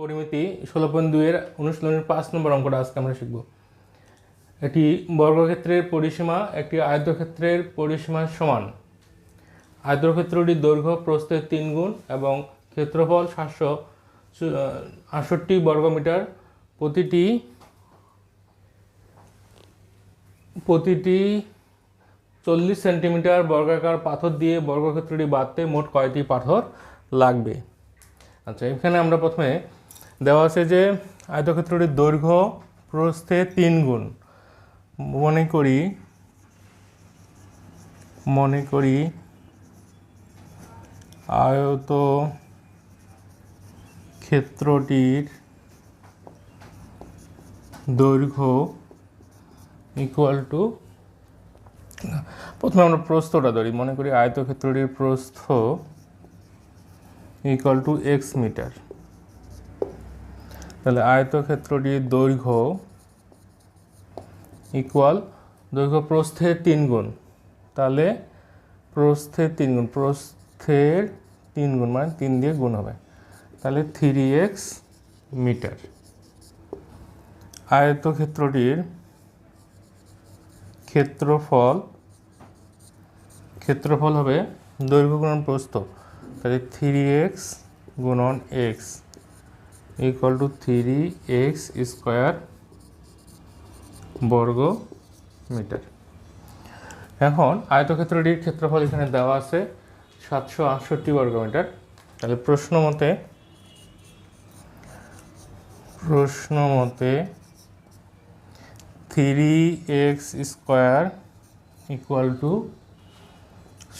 পরিমিতি ষোলো পয়েন্ট দুইয়ের অনুশীলনের পাঁচ নম্বর অঙ্কটা আজকে আমরা শিখব। একটি বর্গক্ষেত্রের পরিসীমা, একটি আয়তক্ষেত্রের পরিসীমার সমান। আয়তক্ষেত্রটির দৈর্ঘ্য প্রস্থের তিন গুণ এবং ক্ষেত্রফল সাতশো আটষট্টি বর্গমিটার। প্রতিটি প্রতিটি চল্লিশ সেন্টিমিটার বর্গাকার পাথর দিয়ে বর্গক্ষেত্রটি বাঁধতে মোট কয়টি পাথর লাগবে? আচ্ছা এখানে আমরা প্রথমে দেওয়া আছে যে আয়তক্ষেত্রটির দৈর্ঘ্য প্রস্থে তিন গুণ। মনে করি মনে করি আয়ত ক্ষেত্রটির দৈর্ঘ্য ইকুয়াল টু প্রথমে আমরা প্রস্থটা ধরি। মনে করি আয়তক্ষেত্রটির প্রস্থ ইকুয়াল টু এক্স মিটার তাহলে আয়তক্ষেত্রটির দৈর্ঘ্য ইকুয়াল দৈর্ঘ্য প্রস্থের তিন গুণ। তাহলে প্রস্থের তিন গুণ, প্রস্থের তিন গুণ মানে তিন দিয়ে গুণ হবে। তাহলে থ্রি এক্স মিটার। আয়তক্ষেত্রটির ক্ষেত্রফল ক্ষেত্রফল হবে দৈর্ঘ্য গুণন প্রস্থ। তাহলে থ্রি এক্স গুণন X equal to three X square বর্গ মিটার এখন আয়তক্ষেত্রটির ক্ষেত্রফল এখানে দেওয়া আছে সাতশো আটষট্টি বর্গ মিটার তাহলে প্রশ্ন মতে প্রশ্ন মতে three X square equal to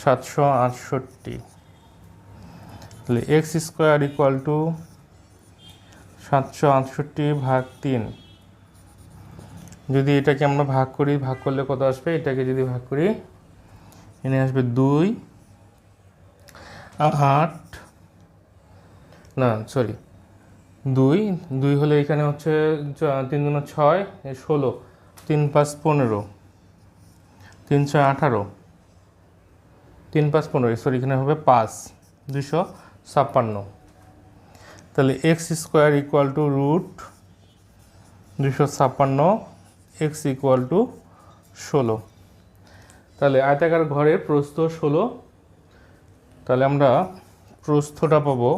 সাতশো আটষট্টি। তাহলে এক্স স্কোয়ার ইকুয়াল টু সাতশো আটষট্টি ভাগ তিন। যদি এটাকে আমরা ভাগ করি, ভাগ করলে কত আসবে? এটাকে যদি ভাগ করি, এনে আসবে দুই আট। না সরি দুই। দুই হলে এখানে হচ্ছে তিন দুনো ছয় ষোলো। তিন পাঁচ পনেরো। তিন ছয় আঠারো। তিন পাঁচ পনেরো সরি এখানে হবে পাঁচ। দুশো ছাপ্পান্ন। তাহলে X square equal to root দুশো ছাপ্পান্ন এক্স ইকুয়াল টু ষোলো। তাহলে আয়তাকার ঘরের প্রস্থ ষোলো। তাহলে আমরা প্রস্থটা পাবো,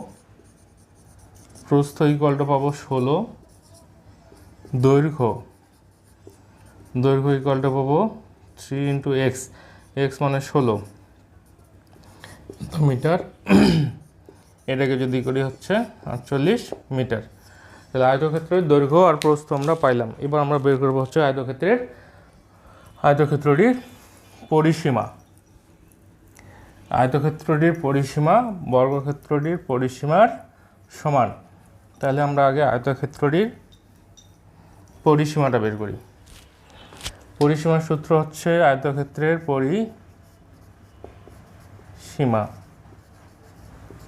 প্রস্থ ইকুয়াল টু পাবো ষোলো। দৈর্ঘ্য দৈর্ঘ্য ইকুয়াল টু পাবো থ্রি ইন্টু এক্স এক্স মানে ষোলো। মিটার এটাকে যদি করি হচ্ছে আটচল্লিশ মিটার। তাহলে আয়তক্ষেত্রের দৈর্ঘ্য আর প্রস্থ আমরা পাইলাম। এবার আমরা বের করব হচ্ছে আয়তক্ষেত্রের আয়তক্ষেত্রটির পরিসীমা। আয়তক্ষেত্রটির পরিসীমা, বর্গক্ষেত্রটির পরিসীমার সমান। তাহলে আমরা আগে আয়তক্ষেত্রটির পরিসীমাটা বের করি। পরিসীমার সূত্র হচ্ছে আয়তক্ষেত্রের পরিসীমা।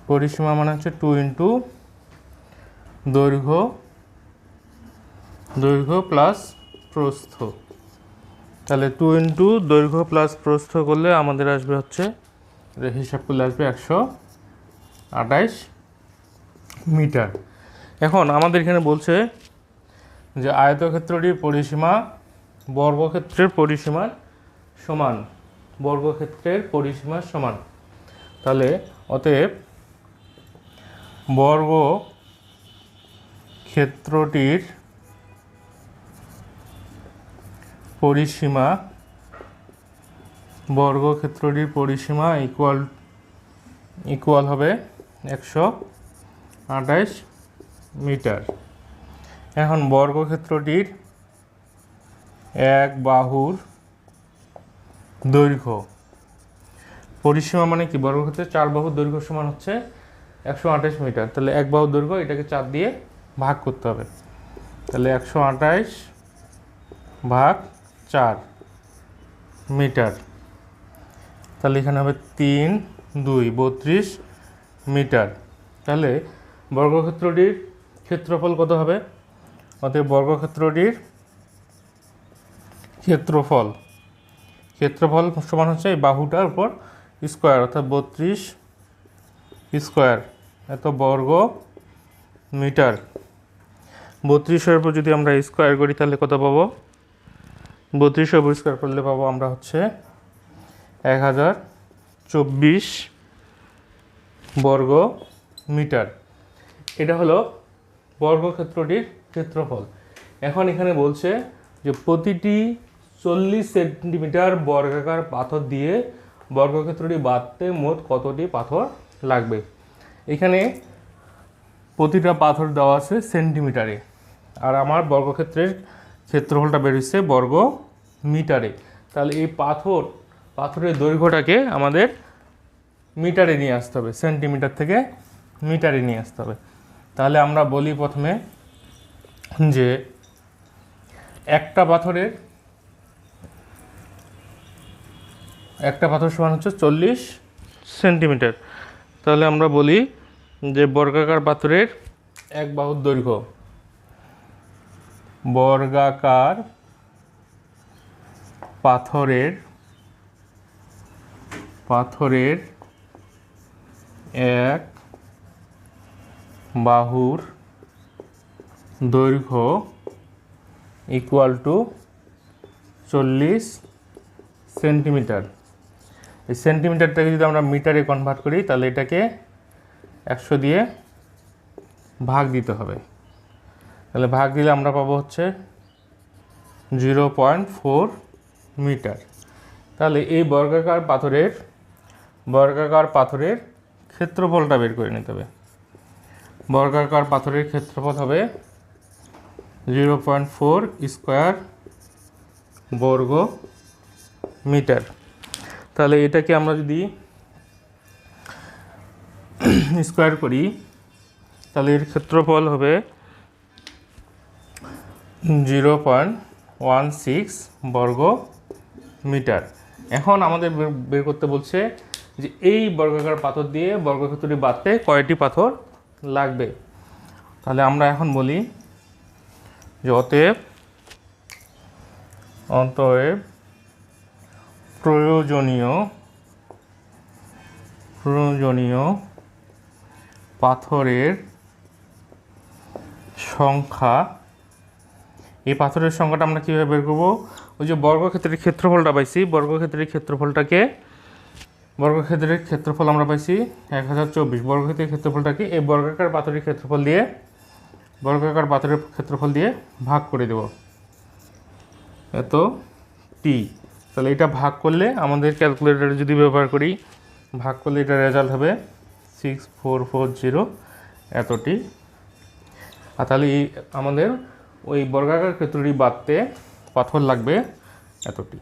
পরিসীমা মানে হচ্ছে টু ইন্টু দৈর্ঘ্য দৈর্ঘ্য প্লাস প্রস্থ। তাহলে টু ইন্টু দৈর্ঘ্য প্লাস প্রস্থ করলে আমাদের আসবে হচ্ছে হিসাব করলে আসবে একশো আঠাইশ মিটার। এখন আমাদের এখানে বলছে যে আয়তক্ষেত্রটির পরিসীমা বর্গক্ষেত্রের পরিসীমার সমান, বর্গক্ষেত্রের পরিসীমার সমান। তাহলে অতএব বর্গ ক্ষেত্রটির পরিসীমা বর্গক্ষেত্রটির পরিসীমা ইকুয়াল ইকুয়াল হবে একশো আঠাইশ মিটার। এখন বর্গক্ষেত্রটির এক বাহুর দৈর্ঘ্য। পরিসীমা মানে কি? বর্গক্ষেত্রের চার বাহুর দৈর্ঘ্য সমান হচ্ছে একশো আঠাইশ মিটার। তাহলে এক বাহু দৈর্ঘ্য, এটাকে চার দিয়ে ভাগ করতে হবে। তাহলে একশো আঠাইশ ভাগ চার মিটার। তাহলে এখানে হবে তিন, দুই, বত্রিশ মিটার। তাহলে বর্গক্ষেত্রটির ক্ষেত্রফল কত হবে? অতএব বর্গক্ষেত্রটির ক্ষেত্রফল ক্ষেত্রফল সমান হচ্ছে এই বাহুটার উপর স্কোয়ার অর্থাৎ বত্রিশ স্কোয়ার এত বর্গ মিটার। বত্রিশের উপর যদি আমরা স্কোয়ার করি, তাহলে কত পাবো? বত্রিশের উপর স্কোয়ার করলে পাবো আমরা হচ্ছে এক হাজার চব্বিশ বর্গ মিটার। এটা হলো বর্গক্ষেত্রটির ক্ষেত্রফল। এখন এখানে বলছে যে প্রতিটি চল্লিশ সেন্টিমিটার বর্গাকার পাথর দিয়ে বর্গক্ষেত্রটি বাঁধতে মোট কতটি পাথর লাগবে? এখানে প্রতিটা পাথর দেওয়া আছে সেন্টিমিটারে। আর আমার বর্গক্ষেত্রের ক্ষেত্রফলটা বেরোচ্ছে বর্গ মিটারে তাহলে এই পাথর, পাথরের দৈর্ঘ্যটাকে আমাদের মিটারে নিয়ে আসতে হবে, সেন্টিমিটার থেকে মিটারে নিয়ে আসতে হবে। তাহলে আমরা বলি প্রথমে যে একটা পাথরের, একটা পাথর সমান হচ্ছে চল্লিশ সেন্টিমিটার। তাহলে আমরা বলি যে বর্গাকার পাথরের এক বাহুর দৈর্ঘ্য। বর্গাকার পাথরের পাথরের এক বাহুর দৈর্ঘ্য ইকুয়াল টু চল্লিশ সেন্টিমিটার এই সেন্টিমিটারটাকে যদি আমরা মিটারে কনভার্ট করি, তাহলে এটাকে একশো দিয়ে ভাগ দিতে হবে। তাহলে ভাগ দিলে আমরা পাবো হচ্ছে জিরো পয়েন্ট ফোর মিটার। তাহলে এই বর্গাকার পাথরের বর্গাকার পাথরের ক্ষেত্রফলটা বের করে নিতে হবে। বর্গাকার পাথরের ক্ষেত্রফল হবে জিরো পয়েন্ট ফোর স্কোয়ার বর্গ মিটার। তাহলে এটাকে আমরা যদি স্কোয়ার করি, তাহলে এর ক্ষেত্রফল হবে জিরো পয়েন্ট ওয়ান সিক্স বর্গ মিটার। এখন আমাদের বের- করতে বলছে যে এই বর্গাকার পাথর দিয়ে বর্গক্ষেত্রটি বাঁধতে কয়টি পাথর লাগবে? তাহলে আমরা এখন বলি যে অতএব অতএব প্রয়োজনীয় প্রয়োজনীয় পাথরের সংখ্যা। এই পাথরের সংখ্যাটা আমরা কীভাবে বের করব? ওই যে বর্গক্ষেত্রের ক্ষেত্রফলটা পাইছি। বর্গক্ষেত্রের ক্ষেত্রফলটাকে, বর্গক্ষেত্রের ক্ষেত্রফল আমরা পাইছি এক হাজার চব্বিশ। বর্গক্ষেত্রের ক্ষেত্রফলটাকে এই বর্গাকার পাথরের ক্ষেত্রফল দিয়ে, বর্গাকার পাথরের ক্ষেত্রফল দিয়ে ভাগ করে দেব। এত টি। তাহলে এটা ভাগ করলে আমাদের ক্যালকুলেটারে যদি ব্যবহার করি, ভাগ করলে এটা রেজাল্ট হবে সিক্স ফোর ফোর জিরো এতটি। আর তাহলে আমাদের ওই বর্গাকার ক্ষেত্রটি বাঁধতে পাথর লাগবে এতটি।